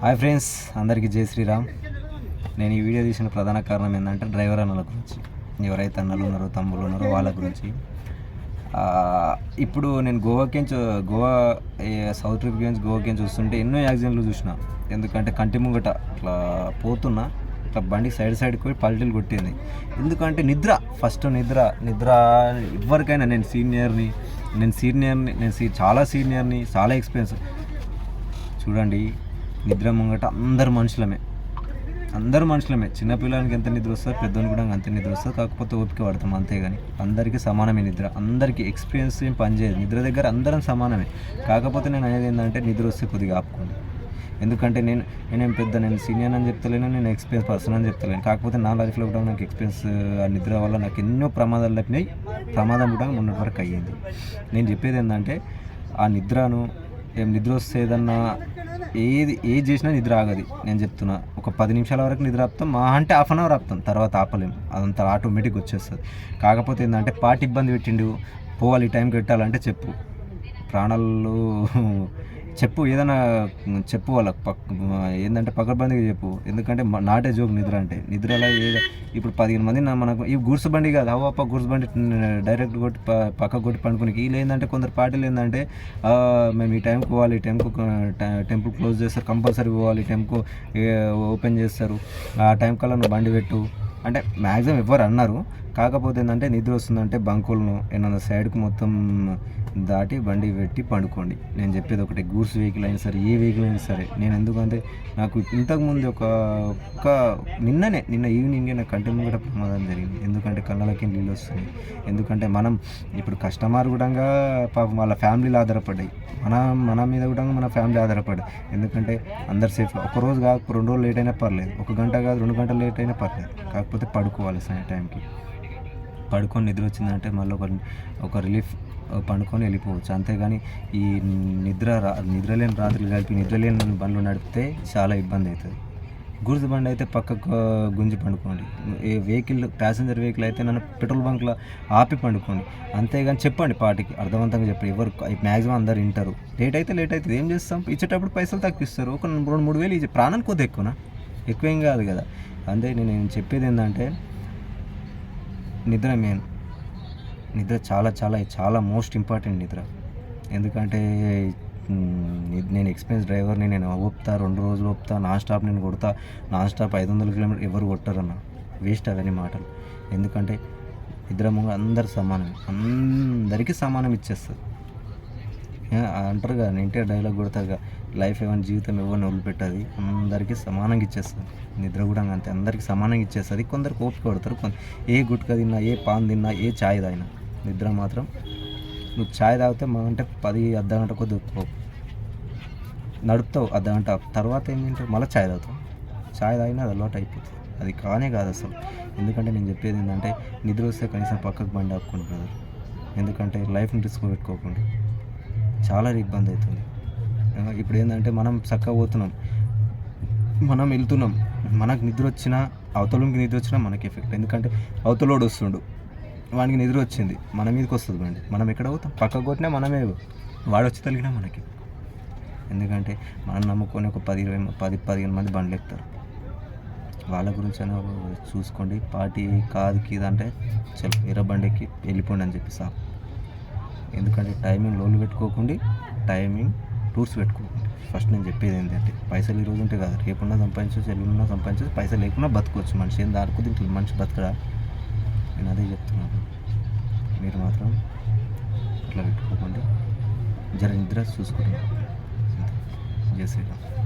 Hi friends అందరికీ జై శ్రీరామ్. నేను ఈ వీడియో తీసిన ప్రధాన కారణం ఏంటంటే డ్రైవర్ అన్నల గురించి. ఎవరైతే అన్నలు ఉన్నారో తమ్ముళ్ళు ఉన్నారో వాళ్ళ గురించి. ఇప్పుడు నేను గోవాకి గోవా సౌత్ ట్రిప్ నుంచి గోవాకి చూస్తుంటే ఎన్నో యాక్సిడెంట్లు చూసిన. ఎందుకంటే కంటి ముంగట ఇట్లా పోతున్నా ఇట్లా బండి సైడ్ సైడ్కి పోయి పల్టీలు కొట్టింది. ఎందుకంటే నిద్ర ఫస్ట్ నిద్ర నిద్ర ఎవరికైనా నేను సీనియర్ని నేను సీనియర్ని నేను సీ చాలా సీనియర్ని చాలా ఎక్స్పీరియన్స్. చూడండి నిద్ర ముంగట అందరు మనుషులమే. అందరు మనుషులమే. చిన్నపిల్లలకి ఎంత నిద్ర వస్తుంది పెద్దోని కూడా అంత నిద్ర వస్తుంది కాకపోతే ఓపిక పడతాం అంతేగాని అందరికీ సమానమే నిద్ర. అందరికీ ఎక్స్పీరియన్స్ ఏం పనిచేయదు నిద్ర దగ్గర అందరం సమానమే. కాకపోతే నేను అనేది ఏంటంటే నిద్ర వస్తే కొద్దిగా ఆపుకోండి. ఎందుకంటే నేను నేనేం పెద్ద నేను సీనియర్ అని చెప్తలేను నేను ఎక్స్పీరియన్స్ పర్సన్ అని చెప్తలేను. కాకపోతే నా లైఫ్లో కూడా నాకు ఎక్స్పీరియన్స్ ఆ నిద్ర వల్ల నాకు ఎన్నో ప్రమాదాలు తప్పినాయి. ప్రమాదం కూడా మొన్నటి వరకు అయ్యింది. నేను చెప్పేది ఏంటంటే ఆ నిద్రను ఏం నిద్ర వస్తే ఏదన్నా ఏది ఏది చేసినా నిద్ర ఆగది. నేను చెప్తున్నా ఒక పది నిమిషాల వరకు నిద్ర ఆపుతాం. మా అంటే హాఫ్ అన్ అవర్ ఆపుతాం. తర్వాత ఆపలేం. అదంతా ఆటోమేటిక్ వచ్చేస్తుంది. కాకపోతే ఏంటంటే పాట ఇబ్బంది పెట్టిండు. పోవాలి టైం కట్టాలంటే చెప్పు. ప్రాణాలు చెప్పు ఏదైనా చెప్పు వాళ్ళకి పక్ ఏంటంటే పకడ్బందీగా చెప్పు. ఎందుకంటే నాటే జోక్ నిద్ర అంటే. నిద్రలో ఏదో ఇప్పుడు పదిహేను మంది నా మనకు ఈ గుర్సుబండి కాదు అవ్వప్ప గుర్సు బండి డైరెక్ట్ కొట్టి ప- పక్క కొట్టి పండుకుని వీళ్ళు ఏంటంటే కొందరు పార్టీలు ఏంటంటే మేము ఈ టైంకి పోవాలి ఈ టైంకు టెంపుల్ క్లోజ్ చేస్తారు కంపల్సరీ పోవాలి ఈ టైంకు ఓపెన్ చేస్తారు. ఆ టైం కల్లా నువ్వు బండి పెట్టు. అంటే మ్యాక్సిమం ఎవరు అన్నారు. కాకపోతే ఏంటంటే నిద్ర వస్తుందంటే బంకులను ఏమన్నా సైడ్కి మొత్తం దాటి బండి పెట్టి పండుకోండి. నేను చెప్పేది ఒకటి గూడ్స్ వెహికల్ అయినా సరే ఏ వెహికల్ అయినా సరే. నేను ఎందుకంటే నాకు ఇంతకుముందు ఒక ఒక నిన్ననే నిన్న ఈవినింగే నాకు కంటి ముంగట ప్రమాదం జరిగింది. ఎందుకంటే కళ్ళకి నీళ్ళు వస్తున్నాయి. ఎందుకంటే మనం ఇప్పుడు కస్టమర్ కూడా పాపం వాళ్ళ ఫ్యామిలీలు ఆధారపడ్డాయి. మన మన మీద కూడా మన ఫ్యామిలీ ఆధారపడ్డాయి. ఎందుకంటే అందరు సేఫ్ ఒక రోజు కాదు రెండు రోజులు లేట్ అయినా పర్లేదు. ఒక గంట కాదు రెండు గంటలు లేట్ అయినా పర్లేదు. కాకపోతే పడుకోవాలి సరే టైంకి పడుకొని నిద్ర వచ్చిందంటే మళ్ళీ ఒక ఒక రిలీఫ్ పండుకొని వెళ్ళిపోవచ్చు. అంతేగాని ఈ నిద్ర రా నిద్రలేని రాత్రులు కలిపి నిద్రలేని బండ్లు నడిపితే చాలా ఇబ్బంది అవుతుంది గుర్తు బండి అయితే పక్కకు గుంజి పండుకోండి. ఏ వెహికల్ ప్యాసింజర్ వెహికల్ అయితే నన్ను పెట్రోల్ బంక్లో ఆపి పండుకోండి. అంతేగాని చెప్పండి పాటికి అర్థవంతంగా చెప్పండి. ఎవరు మ్యాక్సిమం అందరు వింటారు. లేట్ అయితే లేట్ అవుతుంది ఏం చేస్తాం? ఇచ్చేటప్పుడు పైసలు తగ్గిస్తారు ఒక రెండు మూడు వేలు ఇచ్చే ప్రాణానికి కొద్ది ఎక్కువనా? ఎక్కువేం కాదు కదా. అంతే నేను చెప్పేది ఏంటంటే నిద్ర మెయిన్. నిద్ర చాలా చాలా చాలా మోస్ట్ ఇంపార్టెంట్ నిద్ర. ఎందుకంటే నేను ఎక్స్పీరియన్స్ డ్రైవర్ని నేను ఊపుతా రెండు రోజులు ఊపుతా నాన్ స్టాప్ నేను కొడతా నాన్ స్టాప్ ఐదు వందల కిలోమీటర్ ఎవరు కొట్టరన్న వేస్ట్ అవన్నీ మాటలు. ఎందుకంటే నిద్ర ముంగ అందరు సమానం అందరికీ సమానం ఇచ్చేస్తుంది. అంటారు కదా ఎన్టీఆర్ డైలాగ్ కొడతారుగా లైఫ్ ఏమైనా జీవితం ఎవరిని వదిలిపెట్టది అందరికీ సమానంగా ఇచ్చేస్తుంది. నిద్ర కూడా అంతే అందరికీ సమానంగా ఇచ్చేస్తుంది కొందరు ఓపిక కొడతారు కొంత ఏ గుట్క తిన్నా ఏ పాన్ తిన్నా ఏ ఛాయ్ తాగినా. నిద్ర మాత్రం. నువ్వు ఛాయ్ తాగితే మా అంటే పది అర్ధ గంట కొద్ది నడుపుతావు అర్ధ గంట. తర్వాత ఏం తింటావు? మళ్ళీ ఛాయ్ తాగుతావు. ఛాయ్ తాగినా అది అలవాటు అయిపోతుంది. అది కానే కాదు అసలు. ఎందుకంటే నేను చెప్పేది ఏంటంటే నిద్ర వస్తే కనీసం పక్కకు బండి ఆపుకోండి బ్రదర్ ఎందుకంటే లైఫ్ని రిస్క్ పెట్టుకోకండి. చాలా ఇబ్బంది అవుతుంది. ఇప్పుడు ఏంటంటే మనం చక్కగా పోతున్నాం. మనం వెళ్తున్నాం. మనకు నిద్ర వచ్చినా అవతలకి నిద్ర వచ్చినా మనకి ఎఫెక్ట్ ఎందుకంటే అవతలోడు వస్తుండు. వానికి నిద్ర వచ్చింది. మన మీదకి వస్తుంది బండి. మనం ఎక్కడ పోతాం? పక్కకు కొట్టినా మనమే వాడు వచ్చి తగిలినా మనకి. ఎందుకంటే మనం నమ్ముకొని ఒక పది ఇరవై పది పదిహేను మంది బండ్లు ఎక్కుతారు. వాళ్ళ గురించి అయినా చూసుకోండి. పార్టీ కాదు కీది అంటే చల్ వేరే బండికి వెళ్ళిపోండి అని చెప్పి సార్ ఎందుకంటే టైమింగ్ లోన్లు పెట్టుకోకుండా. టైమింగ్ టూర్స్ పెట్టుకోకండి. ఫస్ట్ నేను చెప్పేది ఏంటంటే పైసలు ఈ రోజు ఉంటే కాదు. రేపున్నా సంపాదించవచ్చు ఎల్లున్నా సంపాదించవచ్చు పైసలు లేకున్నా బతకవచ్చు. మనిషి ఏం దానికి తింటుంది మనిషి బతకడా? నేను అదే చెప్తున్నాను. మీరు మాత్రం అట్లా పెట్టుకోకుండా. జర నిద్ర చూసుకోండి. జయ శ్రీరామ్.